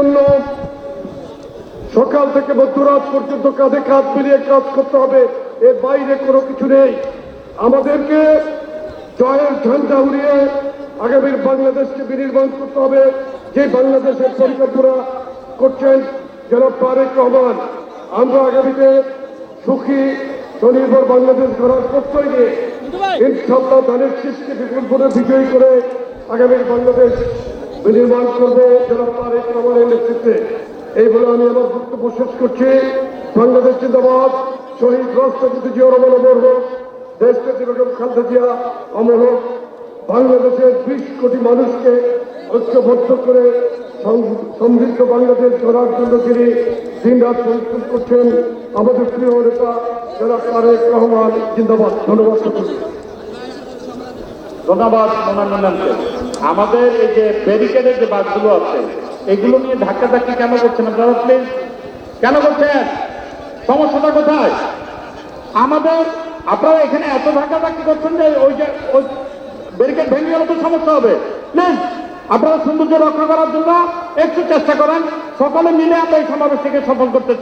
জন্য সকাল থেকে মধ্যরাত পর্যন্ত কাঁধে কাঁধ মিলিয়ে কাজ করতে হবে। এর বাইরে কোনো কিছু নেই। আমাদেরকে জয়ের ঝান্ডা উড়িয়ে আগামীর বাংলাদেশকে বিনির্মাণ করতে হবে। যে বাংলাদেশের পরিকল্পনা করছেন জনাব তারেক রহমান, আমরা আগামীতে সুখী, স্বনির্ভর বাংলাদেশ গড়ার প্রত্যয় নিয়ে ইনশাল্লাহ ধানের শীষকে বিপুল বিজয়ী করে আগামীর বাংলাদেশ বিনির্মাণ করব। জনাব এই বলে আমি আমার বক্তব্য শেষ করছি। বাংলাদেশ জিন্দাবাদ। শহীদ রাষ্ট্রপতি জিয়া রহমান অমর হোক দেশপতি বেগম খালেদা জিয়া অমর হোক। বাংলাদেশের বিশ কোটি মানুষকে ঐক্যবদ্ধ করে সমৃদ্ধ বাংলাদেশ গড়ার জন্য তিনি দিন রাত পরিশ্রম করছেন। আমাদের প্রিয় নেতা যারা তারেক রহমান, জিন্দাবাদ। ধন্যবাদ। ধন্যবাদ আমাদের এই যে ব্যারিকেডের যে বাসগুলো আছে এগুলো নিয়ে ধাক্কা ধাক্কি কেন করছেন আপনারা? প্লিজ কেন করছেন? সমস্যাটা কোথায়? আমাদের, আপনারা এখানে এত ধাক্কা ধাক্কি করছেন যে ওই যে, ওই ব্যারিকেড ভেঙে গেলে তো সমস্যা হবে। প্লিজ আপনারা সৌন্দর্য রক্ষা করার জন্য একটু চেষ্টা করেন। সকলে মিলে আমরা এই সমাবেশটিকে সফল করতে চাই।